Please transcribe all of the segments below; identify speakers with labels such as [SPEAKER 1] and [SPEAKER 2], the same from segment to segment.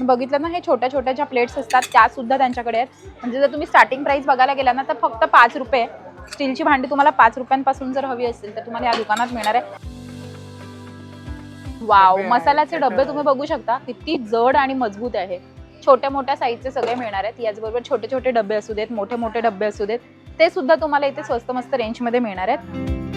[SPEAKER 1] बघितलं ना हे छोट्या छोट्या ज्या प्लेट्स असतात त्या सुद्धा त्यांच्याकडे आहेत. म्हणजे जर तुम्ही स्टार्टिंग प्राइस बघायला गेला ना तर फक्त पाच रुपये. स्टीलची भांडी तुम्हाला पाच रुपयांपासून जर हवी असेल तर तुम्हाला या दुकानात मिळणार आहे. वाव मसाल्याचे डबे. तुम्ही बघू शकता. किती जड आणि मजबूत आहे. छोट्या मोठ्या साईजचे सगळे मिळणार आहेत. याचबरोबर छोटे छोटे डबे असू देत मोठे मोठे डबे असू देत ते सुद्धा तुम्हाला इथे स्वस्त मस्त रेंजमध्ये मिळणार आहेत.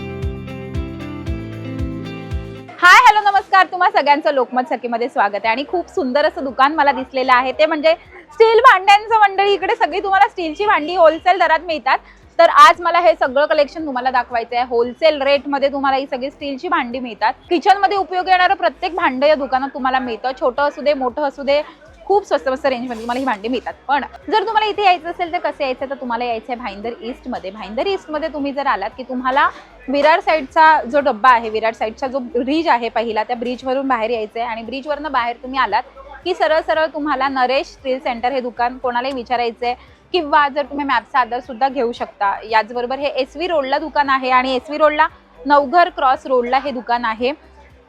[SPEAKER 1] हाय हॅलो नमस्कार. तुम्हा सगळ्यांचं लोकमत सखीमध्ये स्वागत आहे. आणि खूप सुंदर असं दुकान मला दिसलेलं आहे. ते म्हणजे स्टील भांड्यांचं मंडळी. इकडे सगळी तुम्हाला स्टीलची भांडी होलसेल दरात मिळतात. तर आज मला हे सगळं कलेक्शन तुम्हाला दाखवायचं आहे. होलसेल रेटमध्ये तुम्हाला ही सगळी स्टीलची भांडी मिळतात. किचनमध्ये उपयोग येणारं प्रत्येक भांडं या दुकानात तुम्हाला मिळतं. छोटं असू दे मोठं असू दे खूप स्वस्त स्वस्त रेंजमध्ये तुम्हाला ही भांडी मिळतात. पण जर तुम्हाला इथे यायचं असेल तर कसं यायचं? तर तुम्हाला यायचं आहे भाईंदर ईस्टमध्ये. भाईंदर ईस्टमध्ये तुम्ही जर आलात की तुम्हाला विरार साईडचा जो डब्बा आहे विरार साईडचा जो ब्रिज आहे पहिला त्या ब्रिजवरून बाहेर यायचं आहे आणि ब्रिजवरनं बाहेर तुम्ही आलात की सरळ सरळ तुम्हाला नरेश स्टील सेंटर हे दुकान कोणालाही विचारायचं आहे किंवा जर तुम्ही मॅपचा आधार सुद्धा घेऊ शकता. याचबरोबर हे एस व्ही रोडला दुकान आहे आणि एस व्ही रोडला नवघर क्रॉस रोडला हे दुकान आहे.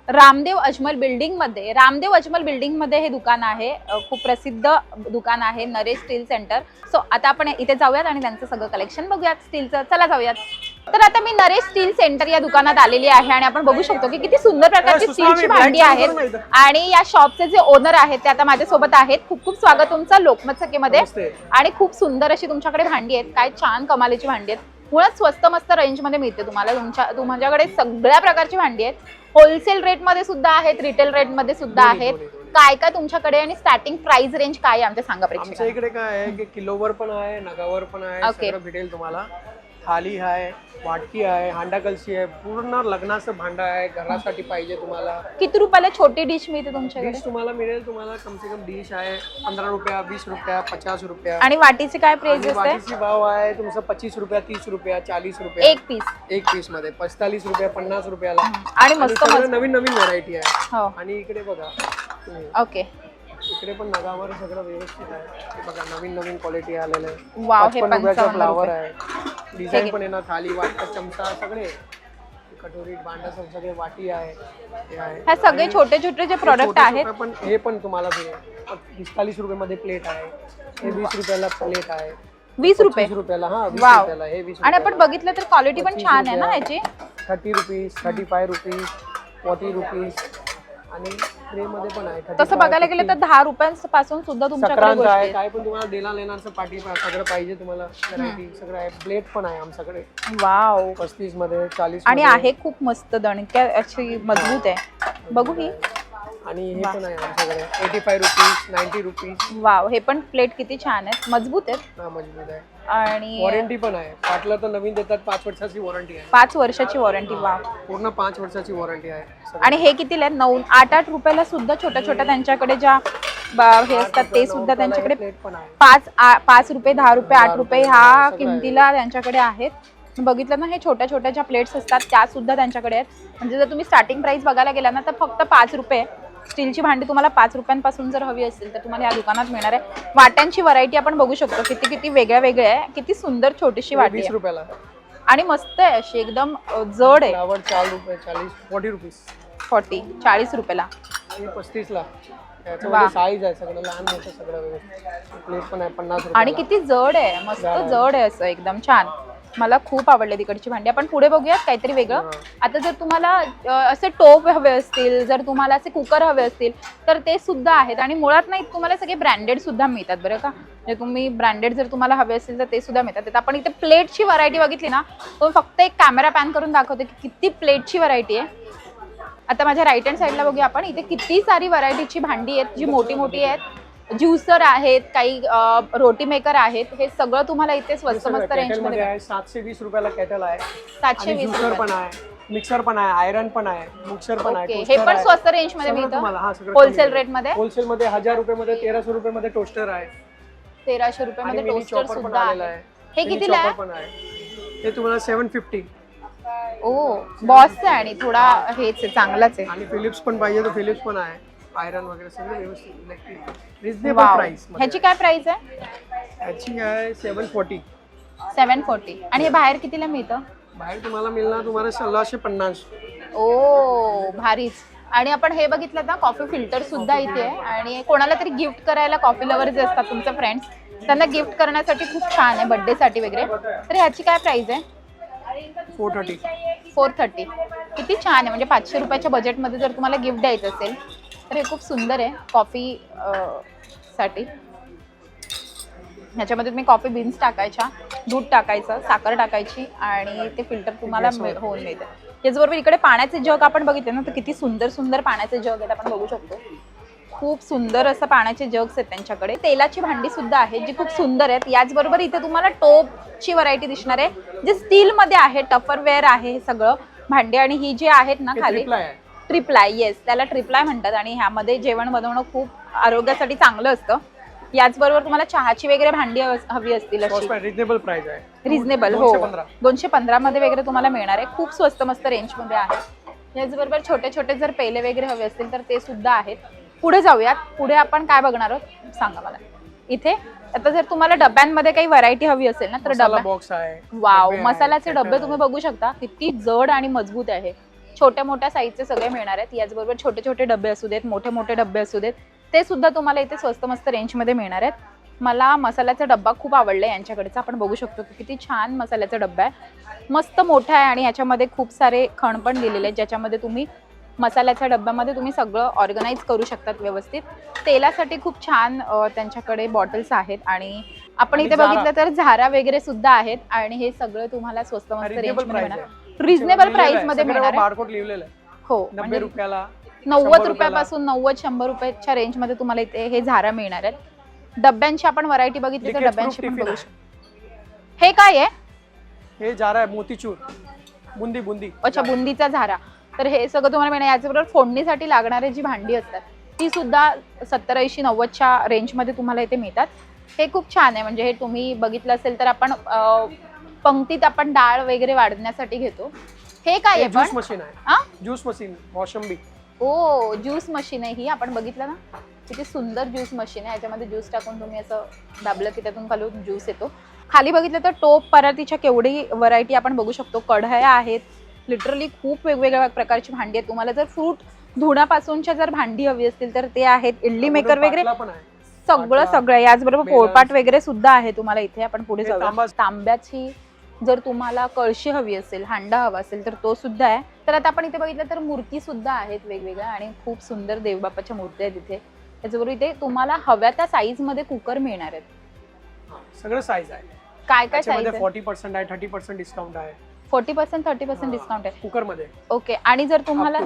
[SPEAKER 1] रामदेव अजमल बिल्डिंगमध्ये रामदेव अजमल बिल्डिंगमध्ये हे दुकान आहे. खूप प्रसिद्ध दुकान आहे नरेश स्टील सेंटर. सो आता आपण इथे जाऊयात आणि त्यांचं सगळं कलेक्शन बघूयात. स्टीलचं चला जाऊयात. तर आता मी नरेश स्टील सेंटर या दुकानात आलेली आहे आणि आपण बघू शकतो की किती सुंदर प्रकारची स्टीलची भांडी आहेत आणि या शॉपचे जे ओनर आहेत ते आता माझ्यासोबत आहेत. खूप खूप स्वागत तुमचं लोकमत सखेमध्ये. आणि खूप सुंदर अशी तुमच्याकडे भांडी आहेत. काय छान कमालीची भांडी आहेत. मुळात स्वस्त मस्त रेंजमध्ये मिळते तुम्हाला. तुमच्या तुमच्याकडे सगळ्या प्रकारची भांडी आहेत. होलसेल रेटमध्ये सुद्धा आहेत रिटेल रेटमध्ये सुद्धा आहेत. काय काय तुमच्याकडे आणि स्टार्टिंग प्राइस रेंज काय आहे आमच्या सांगा
[SPEAKER 2] आमच्या
[SPEAKER 1] प्रेक्षकांना?
[SPEAKER 2] इकडे काय आहे? की किलोवर पण आहे नगावर पण आहे. सगळं भेटेल तुम्हाला. थाली आहे वाटकी आहे हांडा कलशी आहे पूर्ण लग्नाचं भांडं आहे घरासाठी पाहिजे तुम्हाला.
[SPEAKER 1] किती रुपयाला छोटी डिश मिळते तुमच्याकडे?
[SPEAKER 2] डिश तुम्हाला मिळेल तुम्हाला कम से कम डिश आहे पंधरा रुपया वीस रुपया पचास रुपया.
[SPEAKER 1] आणि वाटीची काय प्राइस
[SPEAKER 2] आणि
[SPEAKER 1] असते?
[SPEAKER 2] वाटीची भाव आहे तुमचं पच्चीस रुपया तीस रुपया चाळीस रुपया.
[SPEAKER 1] एक पीस
[SPEAKER 2] एक पीसमध्ये पस्तालीस रुपया पन्नास रुपयाला.
[SPEAKER 1] आणि
[SPEAKER 2] आणि
[SPEAKER 1] मस्त
[SPEAKER 2] सगळं
[SPEAKER 1] मस्त.
[SPEAKER 2] नवीन नवीन व्हरायटी आहे.
[SPEAKER 1] हो.
[SPEAKER 2] आणि इकडे बघा तुम्ही.
[SPEAKER 1] ओके.
[SPEAKER 2] इकडे पण नगावर सगळं व्यवस्थित आहे. हे बघा नवीन नवीन क्वालिटी आलेलं आहे.
[SPEAKER 1] वाव हे पंचावन्न
[SPEAKER 2] फ्लावर
[SPEAKER 1] रुपये.
[SPEAKER 2] आहे. डिझाईन पण येणार थाली वाटका चमचा सगळे. कटोरी भांडा सगळे वाटी आहे हे आहे.
[SPEAKER 1] सगळे छोटे छोटे जे प्रोडक्ट
[SPEAKER 2] छोटे
[SPEAKER 1] आहेत.
[SPEAKER 2] छोटे पण हे पण तुम्हाला पिस्तालीस रुपये मध्ये प्लेट आहे. हे वीस रुपयाला प्लेट आहे.
[SPEAKER 1] वीस रुपये?
[SPEAKER 2] वीस रुपयाला हा वीस
[SPEAKER 1] वाव.
[SPEAKER 2] रुपयाला हे वीस
[SPEAKER 1] आणि आपण बघितलं तर क्वालिटी पण छान आहे ना याची
[SPEAKER 2] thirty rupees thirty five rupees forty rupees आणि ट्रे मध्ये पण आहे 35,
[SPEAKER 1] तसं बघायला गेलं तर
[SPEAKER 2] 50.
[SPEAKER 1] दहा रुपयांपासून सुद्धा तुमच्याकडे
[SPEAKER 2] संक्रांत
[SPEAKER 1] गोष्टी
[SPEAKER 2] आहे
[SPEAKER 1] आहेत.
[SPEAKER 2] काय पण तुम्हाला देला लेण्याचं पाठी सगळं पाहिजे तुम्हाला. व्हरायटी सगळं आहे. प्लेट पण आहे आमच्याकडे.
[SPEAKER 1] वाव.
[SPEAKER 2] पस्तीसमध्ये चाळीस
[SPEAKER 1] आणि आहे खूप मस्त दणक्या अशी मजबूत आहे. बघू ही.
[SPEAKER 2] आणि हे पण आहे आमच्याकडे. Eighty five rupees ninety rupees
[SPEAKER 1] wow हे पण प्लेट किती छान आहेत. मजबूत आहेत.
[SPEAKER 2] हा मजबूत आहे.
[SPEAKER 1] आणि
[SPEAKER 2] वॉरंटी पण आहे. फाटलं तर नवीन देतात पाच वर्षाची वॉरंटी आहे.
[SPEAKER 1] पाच वर्षाची वॉरंटी वाव.
[SPEAKER 2] पूर्ण पाच वर्षाची वॉरंटी आहे. सगळं.
[SPEAKER 1] आणि हे कितीला आहेत? नऊ आठ आठ रुपयाला सुद्धा छोट्या छोट्या त्यांच्याकडे ज्या ब- हे असतात ते सुद्धा त्यांच्याकडे
[SPEAKER 2] प्लेट पण आहे.
[SPEAKER 1] पाच आ- पाच रुपये दहा रुपये आठ रुपये ह्या. किमतीला त्यांच्याकडे आहेत. बघितलं ना हे छोट्या छोट्या ज्या प्लेट्स असतात त्या सुद्धा त्यांच्याकडे आहेत. म्हणजे जर तुम्ही स्टार्टिंग प्राइस बघायला गेला ना तर फक्त पाच रुपये. स्टीलची भांडी तुम्हाला पाच रुपयांपासून जर हवी असेल तर तुम्हाला या दुकानात मिळणार आहे. वाट्यांची व्हरायटी आपण बघू शकतो. किती किती वेगळ्या वेगळ्या आहे. किती सुंदर छोटीशी वाटी
[SPEAKER 2] वीस
[SPEAKER 1] आहे.
[SPEAKER 2] रुपयाला.
[SPEAKER 1] आणि मस्त आहे अशी एकदम अ, जड आहे.
[SPEAKER 2] फ्लावर चार रुपये चाळीस फोर्टी रुपीज.
[SPEAKER 1] फॉर्टी चाळीस रुपयाला.
[SPEAKER 2] हे पस्तीस ला
[SPEAKER 1] वा.
[SPEAKER 2] त्याच्यामध्ये साईज आहे सगळं लहान मोठं सगळं व्यवस्थित. प्लेट पण आहे पन्नास रुपये
[SPEAKER 1] आणि किती जड आहे. मस्त.
[SPEAKER 2] जड आहे
[SPEAKER 1] असं एकदम छान. मला खूप आवडले तिकडची भांडी. आपण पुढे बघूयात काहीतरी वेगळं. आता जर तुम्हाला असे टोप हवे असतील जर तुम्हाला असे कुकर हवे असतील तर ते सुद्धा आहेत. आणि मुळात नाही तुम्हाला सगळे ब्रँडेड सुद्धा मिळतात बरं का? म्हणजे तुम्ही ब्रँडेड जर तुम्हाला हवे असेल तर ते सुद्धा मिळतात. आपण इथे प्लेटची व्हरायटी बघितली ना तो फक्त एक कॅमेरा पॅन करून दाखवते की किती प्लेटची व्हरायटी आहे. आता माझ्या राईट हँड साईडला बघूया आपण. इथे किती सारी व्हरायटीची भांडी आहेत जी मोठी मोठी आहेत. ज्युसर आहेत काही रोटी मेकर आहेत हे सगळं तुम्हाला इथे स्वस्त मस्त
[SPEAKER 2] रेंजमध्ये सातशे वीस रुपयाला कॅटल आहे.
[SPEAKER 1] सातशे वीस.
[SPEAKER 2] पण आहे मिक्सर पण आहे आयरन पण आहे मिक्सर पण आहे
[SPEAKER 1] हे पण. स्वस्त
[SPEAKER 2] रेंजमध्ये हा,
[SPEAKER 1] मिळतं होलसेल रेटमध्ये?
[SPEAKER 2] होलसेल मध्ये हजार रुपये मध्ये तेराशे रुपये मध्ये टोस्टर आहे.
[SPEAKER 1] तेराशे रुपये मध्ये टोस्टर सुद्धा आहे. हे कितीला आहे?
[SPEAKER 2] पण आहे. हे तुम्हाला सेवन फिफ्टी
[SPEAKER 1] ओ बॉसचं आहे आणि थोडा हेच आहे चांगलाच आहे.
[SPEAKER 2] आणि फिलिप्स पण पाहिजे तर फिलिप्स पण आहे. आयरन वगैरे सगळं व्यवस्थित इलेक्ट्रिक रिजनेबल
[SPEAKER 1] वाव
[SPEAKER 2] प्राइस
[SPEAKER 1] ह्याची काय प्राइस आहे?
[SPEAKER 2] ह्याची आहे सेवन फोर्टी
[SPEAKER 1] सेवन फोर्टी आणि हे बाहेर कितीला मिळतं?
[SPEAKER 2] बाहेर तुम्हाला मिळणार तुम्हाला सोळाशे पन्नास.
[SPEAKER 1] ओ भारीच. आणि आपण हे बघितलं ना कॉफी फिल्टर सुद्धा इथे आहे. आणि कोणाला तरी गिफ्ट करायला कॉफी लवर जे असतात तुमचे फ्रेंड्स त्यांना गिफ्ट करण्यासाठी खूप छान आहे birthday साठी वगैरे. तर ह्याची काय प्राइस आहे?
[SPEAKER 2] फोर थर्टी
[SPEAKER 1] फोर थर्टी किती छान आहे म्हणजे पाचशे रुपयाच्या बजेटमध्ये जर तुम्हाला गिफ्ट द्यायचं असेल तर हे खूप सुंदर आहे कॉफी साठी. ह्याच्यामध्ये तुम्ही कॉफी बीन्स टाकायच्या दूध टाकायचं साखर टाकायची आणि ते फिल्टर तुम्हाला मिळ- होऊन मिळतं. त्याचबरोबर इकडे पाण्याचे जग आपण बघितले ना तर किती सुंदर सुंदर पाण्याचे जग आहेत आपण बघू शकतो. खूप सुंदर असं पाण्याचे जग्स आहेत त्यांच्याकडे. तेलाची भांडी सुद्धा आहेत जी खूप सुंदर आहेत. याचबरोबर इथे तुम्हाला टोपची व्हरायटी दिसणार आहे. जे स्टीलमध्ये आहे टफरवेअर आहे हे सगळं. भांडी आणि ही जी आहेत ना खाली ट्रिपलाय येस त्याला ट्रिपलाय म्हणतात आणि ह्यामध्ये जेवण बनवणं खूप आरोग्यासाठी चांगलं असतं. याचबरोबर तुम्हाला चहाची वगैरे भांडी हव- असतील
[SPEAKER 2] रिजनेबल प्राइस आहे.
[SPEAKER 1] रिझनेबल हो.
[SPEAKER 2] दोनशे पंधरा.
[SPEAKER 1] मध्ये वगैरे तुम्हाला मिळणार आहे. खूप स्वस्त मस्त रेंजमध्ये आहे. याचबरोबर छोटे छोटे जर पेले वगैरे हवे असतील तर ते सुद्धा आहेत. पुढे जाऊयात. पुढे आपण काय बघणार आहोत? सांगा मला. इथे आता जर तुम्हाला डब्यांमध्ये काही व्हरायटी हवी असेल ना तर डब्या
[SPEAKER 2] बॉक्स आहे.
[SPEAKER 1] वाव
[SPEAKER 2] डबे
[SPEAKER 1] मसाल्याचे डबे तुम्ही. बघू शकता. किती जड आणि मजबूत आहे. छोट्या मोठ्या साईजचे सगळे मिळणार आहेत. याचबरोबर छोटे छोटे डबे असू देत मोठे मोठे डबे असू देत ते सुद्धा तुम्हाला इथे स्वस्त मस्त रेंजमध्ये मिळणार आहेत. मला मसाल्याचा डब्बा खूप आवडला यांच्याकडेचा. आपण बघू शकतो की किती छान मसाल्याचा डब्बा आहे. मस्त मोठा आहे आणि याच्यामध्ये खूप सारे खण पण दिलेले आहेत ज्याच्यामध्ये तुम्ही मसाल्याच्या डब्यामध्ये तुम्ही सगळं ऑर्गनाईज करू शकतात व्यवस्थित. तेलासाठी खूप छान त्यांच्याकडे बॉटल्स आहेत आणि आपण इथे. बघितलं तर झारा वगैरे सुद्धा आहेत आणि हे सगळं तुम्हाला स्वस्त मस्त
[SPEAKER 2] price
[SPEAKER 1] मिळणार.
[SPEAKER 2] आहे.
[SPEAKER 1] रिझनेबल प्राइसमध्ये मिळणार आहे.
[SPEAKER 2] बारकोड लिहिलेलं आहे.
[SPEAKER 1] हो
[SPEAKER 2] नब्बे
[SPEAKER 1] म्हणजे
[SPEAKER 2] रुपयाला
[SPEAKER 1] नव्वद. रुपयापासून नव्वद शंभर रुपयाच्या रेंजमध्ये तुम्हाला इथे हे झारा मिळणार आहेत. डब्यांची आपण व्हरायटी बघितली तर डब्यांची पण
[SPEAKER 2] tiffin
[SPEAKER 1] बघू
[SPEAKER 2] आहे.
[SPEAKER 1] शकतो. हे काय आहे?
[SPEAKER 2] हे झारा आहे मोतीचूर. बुंदी बुंदी.
[SPEAKER 1] अच्छा बुंदीचा झारा. तर हे सगळं तुम्हाला मिळणार याच्याबरोबर फोडणीसाठी लागणारी जी भांडी असतात ती सुद्धा सत्तर ऐंशी नव्वदच्या रेंजमध्ये तुम्हाला इथे मिळतात. हे खूप छान आहे. म्हणजे हे तुम्ही बघितलं असेल तर आपण अं, पंक्तीत आपण डाळ वगैरे वाढण्यासाठी घेतो. हे काय आहे
[SPEAKER 2] ज्यूस
[SPEAKER 1] पण?
[SPEAKER 2] मशीन आहे.
[SPEAKER 1] हा?
[SPEAKER 2] ज्यूस मशीन वॉशंबी
[SPEAKER 1] ओ ज्यूस मशीन आहे ही. आपण बघितलं ना? किती सुंदर ज्यूस मशीन आहे. याच्यामध्ये ज्यूस टाकून तुम्ही असं दाबलं की त्यातून खालून ज्यूस येतो. खाली बघितलं तर टोप परातीच्या केवढी व्हरायटी आपण बघू शकतो. कढया आहेत. लिटरली खूप वेगवेगळ्या प्रकारची भांडी आहेत. तुम्हाला जर फ्रूट धुण्यापासूनच्या जर भांडी हवी असतील तर ते आहेत. इडली मेकर वगैरे सगळं सगळं. याचबरोबर. पोळपाट वगैरे सुद्धा आहे तुम्हाला इथे. आपण पुढे जाऊ
[SPEAKER 2] तांबा-
[SPEAKER 1] तांब्याची जर तुम्हाला कळशी हवी असेल हांडा हवा असेल तर तो सुद्धा आहे. तर आता आपण इथे बघितलं तर मूर्ती सुद्धा आहेत वेगवेगळ्या आणि खूप सुंदर देवबापाच्या मूर्ती आहेत इथे त्याच्याबरोबर इथे तुम्हाला हव्या त्या साईजमध्ये कुकर मिळणार आहेत.
[SPEAKER 2] सगळं साईज आहे.
[SPEAKER 1] काय काय साईज
[SPEAKER 2] फोर्टी पर्सेंट आहे थर्टी पर्सेंट डिस्काउंट आहे.
[SPEAKER 1] Forty percent thirty percent discount आहे.
[SPEAKER 2] कुकरमध्ये
[SPEAKER 1] ओके आणि जर तुम्हाला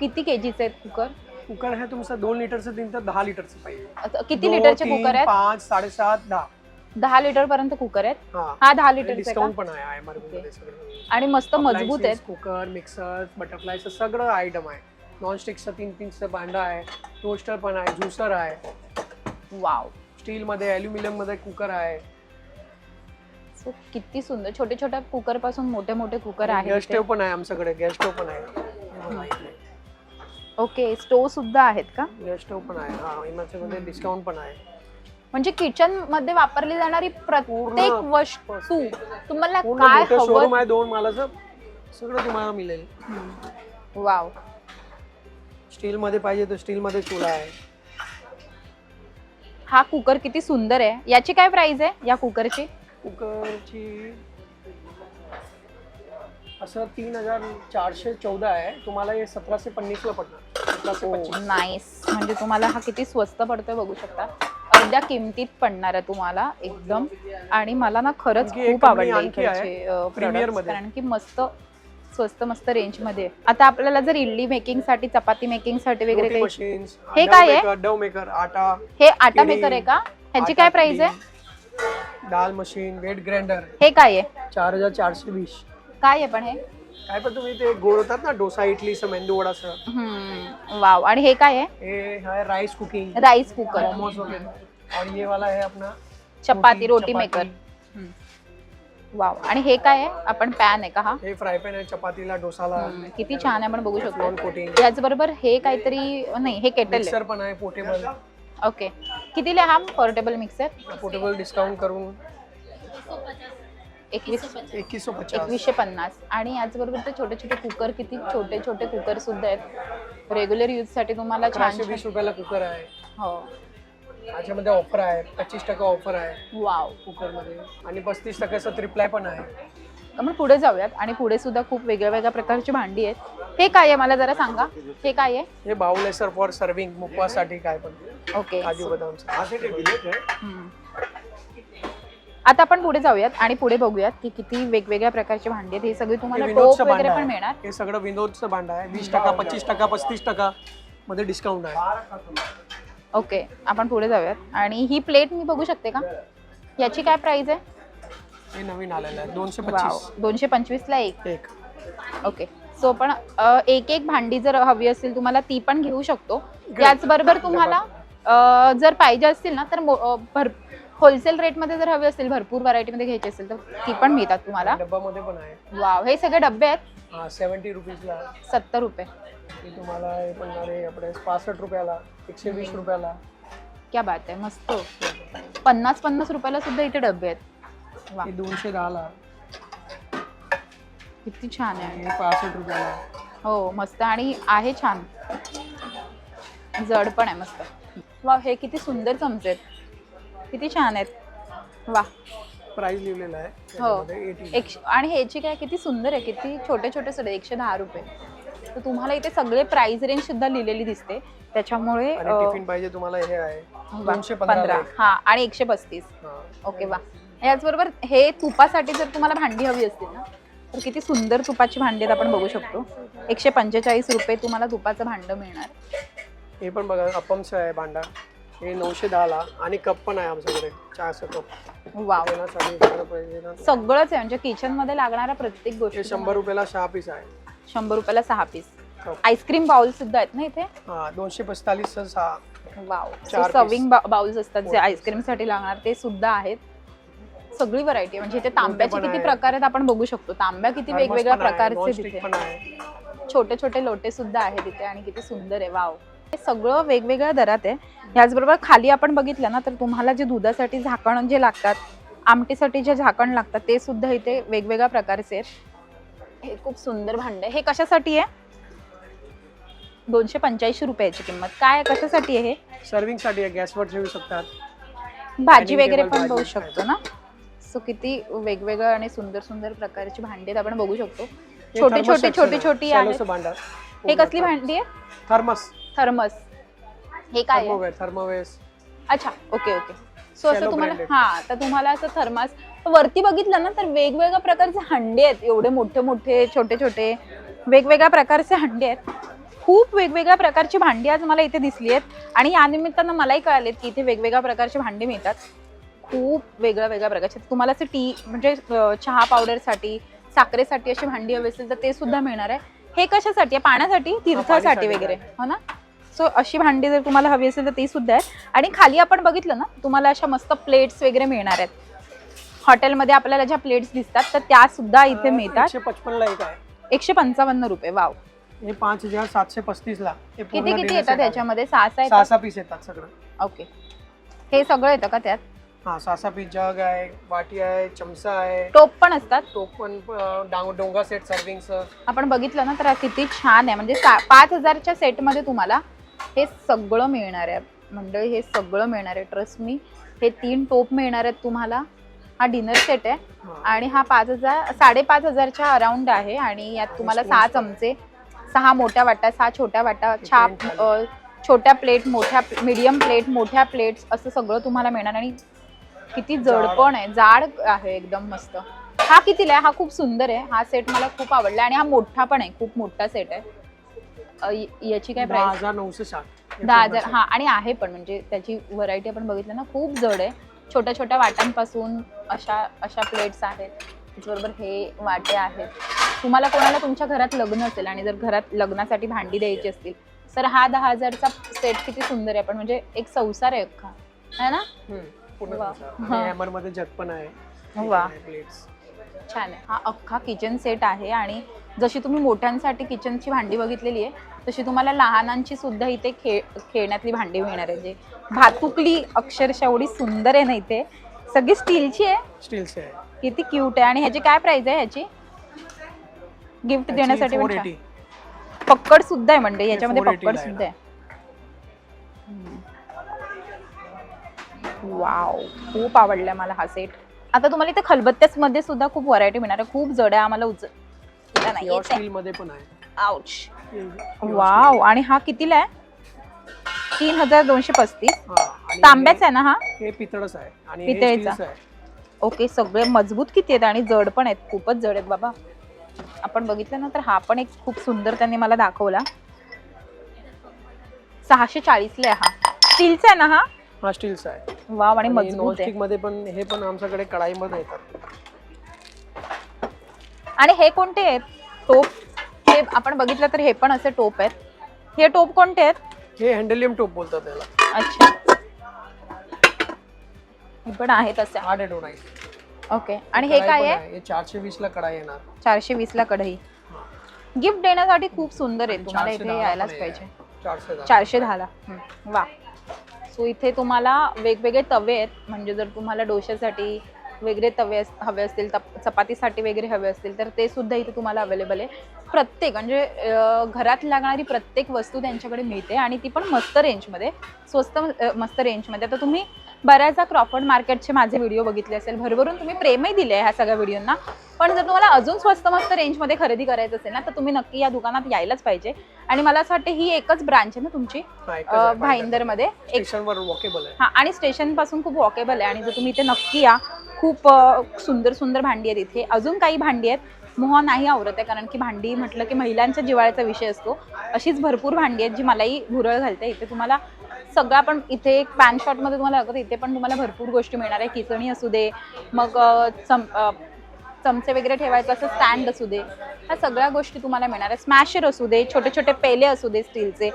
[SPEAKER 1] किती केजीचे आहेत कुकर?
[SPEAKER 2] कुकर आहे तुमचं दोन लिटरचं दिन तर दहा लिटरचं पाहिजे.
[SPEAKER 1] किती लिटरचे
[SPEAKER 2] तीन,
[SPEAKER 1] कुकर आहेत?
[SPEAKER 2] पाच साडेसात दहा.
[SPEAKER 1] दहा लिटर पर्यंत कुकर आहेत.
[SPEAKER 2] हा.
[SPEAKER 1] दहा लिटरचा
[SPEAKER 2] डिस्काउंट पण आहे IMRB मध्ये सगळं.
[SPEAKER 1] आणि मस्त मजबूत आहेत.
[SPEAKER 2] कुकर मिक्सर बटरफ्लायचं सगळं आयटम आहे. नॉनस्टिकचं तीन तीनचं भांडं आहे टोस्टर पण आहे ज्युसर आहे.
[SPEAKER 1] वाव
[SPEAKER 2] स्टील मध्ये अल्युमिनियममध्ये कुकर आहे.
[SPEAKER 1] किती सुंदर. छोटे छोट्या कुकरपासून मोठे मोठे कुकर
[SPEAKER 2] गॅस
[SPEAKER 1] आहेत
[SPEAKER 2] स्टोव पण आहे आमच्याकडे गॅस स्टोव पण आहे.
[SPEAKER 1] ओके स्टोव सुद्धा आहेत का?
[SPEAKER 2] गॅस स्टोव पण आहे. हा मध्ये डिस्काउंट पण आहे.
[SPEAKER 1] म्हणजे किचनमध्ये वापरली जाणारी प्रत्येक
[SPEAKER 2] पूर्ण
[SPEAKER 1] वस्तू. तुम्हाला
[SPEAKER 2] पूर्ण
[SPEAKER 1] काय
[SPEAKER 2] मोठं शोरूम
[SPEAKER 1] हवं
[SPEAKER 2] आहे दोन मालाचं. सगळं तुम्हाला मिळेल.
[SPEAKER 1] वाव.
[SPEAKER 2] स्टील मध्ये पाहिजे तर स्टील मध्ये चुला आहे.
[SPEAKER 1] हा कुकर किती सुंदर आहे. याची काय प्राइस आहे या कुकरची
[SPEAKER 2] कुकरची असं तीन हजार चारशे चौदा आहे. तुम्हाला हे सतराशे पन्नासला पडणार. सतराशे पच्चीस.
[SPEAKER 1] नाईस म्हणजे तुम्हाला हा किती स्वस्त पडतोय बघू शकता. अर्ध्या किमतीत पडणार आहे तुम्हाला एकदम. आणि मला ना खरंच खूप आवडले. कारण की मस्त स्वस्त मस्त रेंजमध्ये. आता आपल्याला जर इडली मेकिंगसाठी चपाती मेकिंगसाठी वगैरे काही हे काय आहे?
[SPEAKER 2] डव मेकर आटा
[SPEAKER 1] हे आटा मेकर आहे का? ह्याची काय प्राइस आहे?
[SPEAKER 2] दाल मशीन वेट ग्राइंडर
[SPEAKER 1] हे काय आहे?
[SPEAKER 2] चार हजार चारशे वीस.
[SPEAKER 1] काय आहे पण हे?
[SPEAKER 2] काय पण तुम्ही ते गोड होतात ना डोसा इडलीचं मेंदू वडाचं
[SPEAKER 1] हम्म, वाव. आणि हे काय आहे?
[SPEAKER 2] Rice cooking
[SPEAKER 1] rice cooker
[SPEAKER 2] momos वगैरे. और ये वाला है अपना
[SPEAKER 1] चपाती रोटी. मेकर। वाव आणि हे काय आहे? आपण पॅन आहे का हा?
[SPEAKER 2] हे फ्राय पॅन आहे चपातीला डोसाला.
[SPEAKER 1] किती छान आहे आपण बघू शकतो. याचबरोबर हे काहीतरी नाही हे केटल
[SPEAKER 2] मिक्सर पण आहे पोर्टेबल
[SPEAKER 1] ओके कितीला हा पोर्टेबल मिक्सर
[SPEAKER 2] पोर्टेबल डिस्काउंट करून.
[SPEAKER 1] एकवीस
[SPEAKER 2] एकवीसशे
[SPEAKER 1] पन्नास. आणि याचबरोबर ते छोटे छोटे कुकर किती? छोटे छोटे कुकर सुद्धा आहेत. रेग्युलर यूजसाठी तुम्हाला छान
[SPEAKER 2] रुपयाला कुकर आहे.
[SPEAKER 1] हो.
[SPEAKER 2] याच्यामध्ये ऑफर आहे. पच्चीस टक्का ऑफर आहे.
[SPEAKER 1] वाव
[SPEAKER 2] कुकरमध्ये. आणि पस्तीस टक्क्याचा रिप्लाय पण आहे.
[SPEAKER 1] आपण पुढे जाऊयात. आणि पुढे सुद्धा खूप वेगळ्या वेगळ्या प्रकारची भांडी आहेत. हे काय आहे? मला जरा सांगा. हे काय आहे?
[SPEAKER 2] हे बाउल आहे सर फॉर सर्विंग मुखवासाठी काय पण.
[SPEAKER 1] ओके
[SPEAKER 2] काजू बदामचं.
[SPEAKER 1] हम्म. आता आपण पुढे जाऊयात आणि पुढे बघूयात की किती वेगवेगळ्या प्रकारची भांडी आहेत. ही सगळी तुम्हाला
[SPEAKER 2] हे
[SPEAKER 1] टोप
[SPEAKER 2] विनोदचं
[SPEAKER 1] वगैरे
[SPEAKER 2] भांडं
[SPEAKER 1] पण
[SPEAKER 2] आहे.
[SPEAKER 1] मिळणार?
[SPEAKER 2] हे सगळं विनोदचं भांड आहे. वीस टक्का पच्चीस टक्का पस्तीस टक्का मध्ये डिस्काउंट आहे.
[SPEAKER 1] ओके आपण पुढे जाऊयात. आणि ही प्लेट मी बघू शकते का? याची काय प्राइस आहे?
[SPEAKER 2] हे नवीन आलेलं आहे दोनशे
[SPEAKER 1] वाव
[SPEAKER 2] पच्चीस
[SPEAKER 1] दोनशे पंचवीसला एक.
[SPEAKER 2] एक.
[SPEAKER 1] ओके सो पण अ, एक एक भांडी जर हवी असेल तुम्हाला ती पण घेऊ शकतो.
[SPEAKER 2] इकडे.
[SPEAKER 1] याचबरोबर तुम्हाला अ, जर पाहिजे असतील ना तर मो- अ, भर होलसेल रेटमध्ये जर हवी असेल भरपूर व्हरायटीमध्ये घ्यायची असेल तर ती पण मिळतात तुम्हाला.
[SPEAKER 2] डब्बामध्ये पण आहे.
[SPEAKER 1] वाव हे सगळे डबे आहेत?
[SPEAKER 2] सेवन्टी रुपीजला
[SPEAKER 1] सत्तर रुपये.
[SPEAKER 2] हे तुम्हाला हे पण अरे आपले पासष्ट रुपयाला एकशे वीस रुपयाला.
[SPEAKER 1] क्या बात आहे मस्त. पन्नास पन्नास रुपयाला सुद्धा इथे डबे आहेत. वा.
[SPEAKER 2] हे दोनशे दहाला.
[SPEAKER 1] किती छान आहे.
[SPEAKER 2] हे पासष्ट रुपयाला.
[SPEAKER 1] हो मस्त. आणि आहे छान. जड पण आहे मस्त. वा हे किती सुंदर चमचे आहेत. किती छान आहेत. वा.
[SPEAKER 2] प्राइस लिहिलेला आहे.
[SPEAKER 1] हो.
[SPEAKER 2] त्याच्यामध्ये 80.
[SPEAKER 1] एकशे आणि ह्याची काय किती सुंदर आहे किती छोटे छोटे सुद्धा एकशे दहा रुपये. तर तुम्हाला इथे सगळे प्राइस रेंज सुद्धा लिहिलेली दिसते. त्याच्यामुळे
[SPEAKER 2] टिफिन पाहिजे तुम्हाला हे आहे. दोनशे
[SPEAKER 1] पंधरा हा आणि एकशे पस्तीस. ओके वा. याचबरोबर हे तुपासाठी जर तुम्हाला भांडी हवी असतील ना तर किती सुंदर तुपाची भांडी आहेत आपण बघू शकतो. एकशे पंचेचाळीस रुपये तुम्हाला तुपाचं भांडं मिळणार.
[SPEAKER 2] हे पण बघा अपमचं आहे भांडा. हे नऊशे दहाला आणि कप पण आहे आमच्याकडे चहाचं कप.
[SPEAKER 1] वाव. सगळंच आहे म्हणजे किचनमध्ये लागणाऱ्या प्रत्येक
[SPEAKER 2] हे
[SPEAKER 1] गोष्टी
[SPEAKER 2] शंभर रुपयाला सहा पीस आहे.
[SPEAKER 1] शंभर रुपयाला सहा पीस आईस्क्रीम बाउल सुद्धा आहेत ना इथे?
[SPEAKER 2] हा दोनशे पस्तालीस सहा.
[SPEAKER 1] वाव
[SPEAKER 2] चार.
[SPEAKER 1] सर्विंग बाउल्स असतात जे. आईस्क्रीमसाठी लागणार ते सुद्धा आहेत. सगळी व्हरायटी म्हणजे इथे तांब्याचे
[SPEAKER 2] पण
[SPEAKER 1] किती. प्रकार आहेत आपण बघू शकतो. तांब्या किती
[SPEAKER 2] Thermos
[SPEAKER 1] वेगवेगळ्या
[SPEAKER 2] पण आहे,
[SPEAKER 1] प्रकारचे
[SPEAKER 2] non-stick
[SPEAKER 1] तिथे.
[SPEAKER 2] पण आहे.
[SPEAKER 1] छोटे छोटे लोटे सुद्धा आहेत तिथे आणि किती सुंदर आहे. वाव हे सगळं वेगवेगळ्या दरात आहे. याचबरोबर खाली आपण बघितलं ना तर तुम्हाला जे दुधासाठी झाकण जे लागतात आमटीसाठी जे झाकण लागतात ते सुद्धा इथे वेगवेगळ्या प्रकारचे आहेत. हे खूप सुंदर भांड आहे. हे कशासाठी आहे? दोनशे पंच्याऐंशी रुपयाची किंमत. काय आहे? कशासाठी आहे हे?
[SPEAKER 2] सर्विंगसाठी आहे. गॅसवर ठेवू शकतात.
[SPEAKER 1] भाजी वगैरे पण बघू. शकतो ना? सो किती वेगवेगळं आणि सुंदर सुंदर प्रकारची भांडी आपण बघू शकतो. छोटी छोटी छोटी
[SPEAKER 2] आहे.
[SPEAKER 1] छोटी
[SPEAKER 2] भांडा
[SPEAKER 1] हे कसली भांडी आहे?
[SPEAKER 2] थर्मस.
[SPEAKER 1] थर्मस. हे काय आहे?
[SPEAKER 2] थर्मोवेअर थर्मोवेस
[SPEAKER 1] अच्छा ओके ओके. सो असं तुम्हाला. हा तर तुम्हाला असं थर्मास वरती बघितलं ना तर वेगवेगळ्या प्रकारचे हंडे आहेत. एवढे मोठे मोठे छोटे छोटे. वेगवेगळ्या प्रकारचे हंडे आहेत. खूप वेगवेगळ्या प्रकारची भांडी आज मला इथे दिसली आहेत. आणि या निमित्तानं मलाही कळालेत की इथे वेगवेगळ्या प्रकारची भांडी मिळतात. खूप वेगळ्या वेगळ्या प्रकारचे तुम्हाला असं टी म्हणजे चहा पावडरसाठी साखरेसाठी अशी भांडी हवी असेल तर ते सुद्धा मिळणार आहे. हे कशासाठी आहे? पाण्यासाठी? तीर्थासाठी वगैरे. हो ना? सो अशी भांडी जर तुम्हाला हवी असेल तर ती सुद्धा आहे आणि खाली आपण बघितलं ना तुम्हाला अशा मस्त प्लेट्स वगैरे मिळणार आहेत. हॉटेलमध्ये आपल्याला ज्या प्लेट्स दिसतात तर त्या सुद्धा इथे मिळतात.
[SPEAKER 2] एकशे पचपन ला एक आहे.
[SPEAKER 1] एकशे पंचावन्न रुपये वाव.
[SPEAKER 2] हे पाच हजार सातशे पस्तीस ला हे पूर्ण
[SPEAKER 1] किती किती
[SPEAKER 2] dinner
[SPEAKER 1] येतात
[SPEAKER 2] आहे.
[SPEAKER 1] याच्यामध्ये? सहा सहा
[SPEAKER 2] सहा
[SPEAKER 1] येतात?
[SPEAKER 2] सहा पीस येतात सगळं.
[SPEAKER 1] ओके. हे सगळं येतं का त्यात?
[SPEAKER 2] हा सहा सहा पीस जग आहे वाटी आहे चमचा आहे.
[SPEAKER 1] टोप पण असतात?
[SPEAKER 2] तो पण अं, डांग- डोंगा सेट सर्विंगचं
[SPEAKER 1] आपण बघितलं ना तर हा किती छान आहे. म्हणजे सा- पाच हजारच्या सेटमध्ये तुम्हाला हे सगळं मिळणार आहे. मंडळी हे सगळं मिळणार आहे. ट्रस्ट मी हे तीन टोप मिळणार आहेत तुम्हाला. हा डिनर सेट आहे. आणि हा पाच हजार साडेपाच हजारच्या अराउंड आहे. आणि यात तुम्हाला सहा चमचे सहा मोठ्या वाटा सहा छोट्या वाटा छाप छोट्या प्लेट मोठ्या मीडियम प्लेट मोठ्या प्लेट्स असं सगळं तुम्हाला मिळणार. आणि किती जड. पण आहे. जाड आहे एकदम मस्त. हा कितीला आहे? हा खूप सुंदर आहे. हा सेट मला खूप आवडला. आणि हा मोठा पण आहे. खूप मोठा सेट आहे. याची काय प्राइस दहा हजार. हा आणि आहे पण. म्हणजे त्याची व्हरायटी आपण बघितलं ना खूप जड आहे. छोट्या छोट्या वाट्यांपासून अशा अशा प्लेट्स आहेत बरोबर हे वाटे आहेत. तुम्हाला कोणाला तुमच्या घरात लग्न असेल आणि जर घरात लग्नासाठी भांडी द्यायची असतील तर हा दहा हजारचा सेट किती सुंदर आहे पण म्हणजे एक संसार आहे अख्खा. है ना?
[SPEAKER 2] मध्ये जग पण आहे.
[SPEAKER 1] वा. छान आहे. हा अख्खा किचन सेट आहे आणि जशी तुम्ही मोठ्यांसाठी किचनची भांडी बघितलेली आहे तशी तुम्हाला लहानांची सुद्धा इथे खेळ खेळण्यातली भांडी मिळणार आहे जे भातुकली अक्षरशः एवढी सुंदर आहे ना इथे. सगळी स्टीलची आहे?
[SPEAKER 2] स्टीलचे आहे.
[SPEAKER 1] किती क्यूट आहे. आणि ह्याची काय प्राइस आहे ह्याची? गिफ्ट देण्यासाठी पण छान. पक्कड सुद्धा आहे म्हणजे याच्यामध्ये
[SPEAKER 2] 480
[SPEAKER 1] पक्कड
[SPEAKER 2] ला आहे
[SPEAKER 1] सुद्धा आहे. वाव खूप आवडलाय मला हा सेट आता तुम्हाला इथे खलबत्त्याच मध्ये सुद्धा खूप व्हरायटी मिळणार आहे. खूप जड आहे. आम्हाला उच नाही
[SPEAKER 2] प्युअर
[SPEAKER 1] येत आहे.
[SPEAKER 2] स्टील मध्ये पण आहे.
[SPEAKER 1] Ouch. वाव आणि हा कितीला आहे? तीन हजार दोनशे पस्तीस.
[SPEAKER 2] हा,
[SPEAKER 1] तांब्याचा आहे ना हा?
[SPEAKER 2] हे- पितळच आहे आणि हे
[SPEAKER 1] पितळेचा.
[SPEAKER 2] स्टीलचं आहे.
[SPEAKER 1] ओके सगळे मजबूत किती आहेत आणि जड पण आहेत खूपच जड आहेत बाबा. आपण बघितलं ना तर हा पण एक खूप सुंदर त्यांनी मला दाखवला. सहाशे चाळीसला आहे हा. स्टीलचा आहे ना हा?
[SPEAKER 2] हा स्टीलचा आहे.
[SPEAKER 1] वाव आणि
[SPEAKER 2] आणि
[SPEAKER 1] मजबूत
[SPEAKER 2] नॉनस्टिकमध्ये पण हे पण आमच्याकडे कढाईमध्ये येतात.
[SPEAKER 1] आणि हे कोणते आहेत? टोप हे आपण बघितलं तर हे पण असे टोप आहेत. हे टोप कोणते आहेत?
[SPEAKER 2] हे हँडलियम टोप बोलतात त्याला.
[SPEAKER 1] अच्छा. हे पण आहेत असे.
[SPEAKER 2] आठ नाही
[SPEAKER 1] ओके. आणि हे काय आहे?
[SPEAKER 2] हे चारशे वीस ला कढाई येणार.
[SPEAKER 1] चारशे वीस ला कढई गिफ्ट देण्यासाठी खूप सुंदर आहे. तुम्हाला इथे यायलाच पाहिजे.
[SPEAKER 2] चारशे दहा.
[SPEAKER 1] चारशे दहाला. वा. सो इथे तुम्हाला वेगवेगळे तवे आहेत. म्हणजे जर तुम्हाला डोश्यासाठी वेगळे तवे अस- हवे असतील तप- चपातीसाठी वगैरे हवे असतील तर ते सुद्धा इथे तुम्हाला अवेलेबल आहे. प्रत्येक म्हणजे घरात लागणारी प्रत्येक वस्तू त्यांच्याकडे मिळते आणि ती पण मस्त रेंजमध्ये स्वस्त मस्त रेंजमध्ये आता तुम्ही बऱ्याचदा क्रॉफर्ड मार्केटचे माझे व्हिडिओ बघितले असेल भरभरून तुम्ही प्रेमही दिले आहे ह्या सगळ्या व्हिडिओंना. पण जर तुम्हाला अजून स्वस्त मस्त रेंजमध्ये खरेदी करायचं असेल ना तर तुम्ही नक्की या दुकानात यायलाच पाहिजे. आणि मला असं वाटतं ही एकच ब्रांच आहे ना तुमची भाईंदरमध्ये. एक
[SPEAKER 2] स्टेशनवर वॉकेबल आहे.
[SPEAKER 1] हा आणि स्टेशनपासून खूप वॉकेबल आहे. आणि जर तुम्ही इथे नक्की या खूप सुंदर सुंदर भांडी आहेत इथे. अजून काही भांडी आहेत मोह नाही आवरत आहे कारण की भांडी म्हटलं की महिलांच्या जिवाळ्याचा विषय असतो. अशीच भरपूर भांडी आहेत जी मलाही भुरळ घालते. इथे तुम्हाला सगळं पण इथे एक पॅन शॉटमध्ये तुम्हाला लागत इथे पण तुम्हाला भरपूर गोष्टी मिळणार आहे. किचणी असू दे मग चम चमचे वगैरे ठेवायचं असं स्टँड असू दे ह्या सगळ्या गोष्टी तुम्हाला मिळणार आहे स्मॅशर असू दे छोटे छोटे पेले असू दे स्टीलचे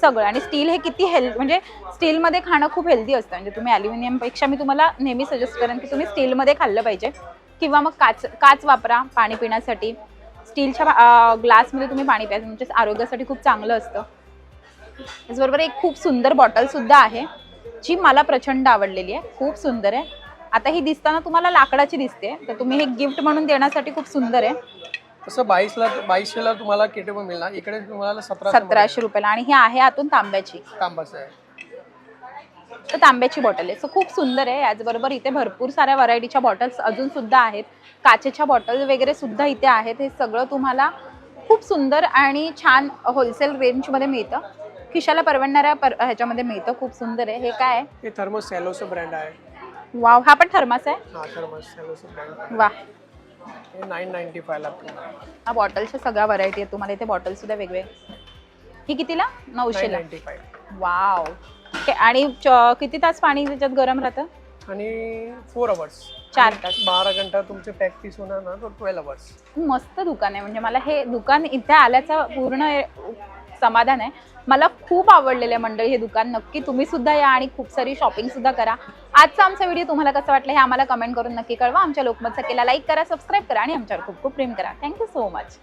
[SPEAKER 1] सगळं. आणि स्टील हे किती हेल्थ म्हणजे स्टीलमध्ये खाणं खूप हेल्दी असतं. म्हणजे तुम्ही ॲल्युमिनियमपेक्षा मी तुम्हाला नेहमी सजेस्ट करेन की तुम्ही स्टीलमध्ये खाल्लं पाहिजे. किंवा मग काच काच वापरा पाणी पिण्यासाठी. स्टीलच्या ग्लासमध्ये तुम्ही पाणी प्या तुमच्या आरोग्यासाठी खूप चांगलं असतं. त्याचबरोबर एक खूप सुंदर बॉटल सुद्धा आहे जी मला प्रचंड आवडलेली आहे. खूप सुंदर आहे. आता ही दिसताना तुम्हाला लाकडाची दिसते तर तुम्ही हे गिफ्ट म्हणून देण्यासाठी खूप सुंदर आहे.
[SPEAKER 2] तसं बाईसला बाईसशेला तुम्हाला केटेबल मिळणार. इकडे तुम्हाला सतरा
[SPEAKER 1] सतराशे रुपयाला. आणि ही आहे आतून तांब्याची.
[SPEAKER 2] तांबाचं आहे.
[SPEAKER 1] तर तांब्याची बॉटल आहे. सो खूप सुंदर आहे. याचबरोबर इथे भरपूर साऱ्या व्हरायटीच्या बॉटल्स अजून सुद्धा आहेत. काचेच्या बॉटल वगैरे सुद्धा इथे आहेत. हे सगळं तुम्हाला खूप सुंदर आणि छान होलसेल रेंजमध्ये मिळतं. खिशाला परवडणाऱ्या पर ह्याच्यामध्ये मिळतं. खूप सुंदर आहे. हे काय आहे?
[SPEAKER 2] हे थर्मस सॅलोचं ब्रँड आहे.
[SPEAKER 1] वाव हा पण थर्मास आहे?
[SPEAKER 2] हा थर्मस सॅलोचं ब्रँड
[SPEAKER 1] वा
[SPEAKER 2] हे नाईन नाईन्टी फायला
[SPEAKER 1] हा बॉटलच्या सगळ्या व्हरायटी आहेत. तुम्हाला इथे बॉटल सुद्धा वेगवेगळे. ही कितीला?
[SPEAKER 2] नाईन
[SPEAKER 1] नऊशेला.
[SPEAKER 2] नाईन्टी फाय
[SPEAKER 1] वाव के- आणि च- किती तास पाणी त्याच्यात गरम राहतं?
[SPEAKER 2] आणि फोर अवर्स
[SPEAKER 1] चार तास.
[SPEAKER 2] बारा घंटा तुमचे प्रॅक्टिस होणार ना तो ट्वेल्व अवर्स
[SPEAKER 1] मस्त दुकान आहे. म्हणजे मला हे दुकान इथे आल्याचं पूर्ण समाधान आहे. मला खूप आवडलेलं आहे मंडळी हे दुकान. नक्की तुम्ही सुद्धा या आणि खूप सारी शॉपिंग सुद्धा करा. आजचा आमचा व्हिडिओ तुम्हाला कसं वाटलं हे आम्हाला कमेंट करून नक्की कळवा. आमच्या लोकमत सकेला लाईक करा सबस्क्राईब करा आणि आमच्यावर खूप खूप प्रेम करा. Thank you so much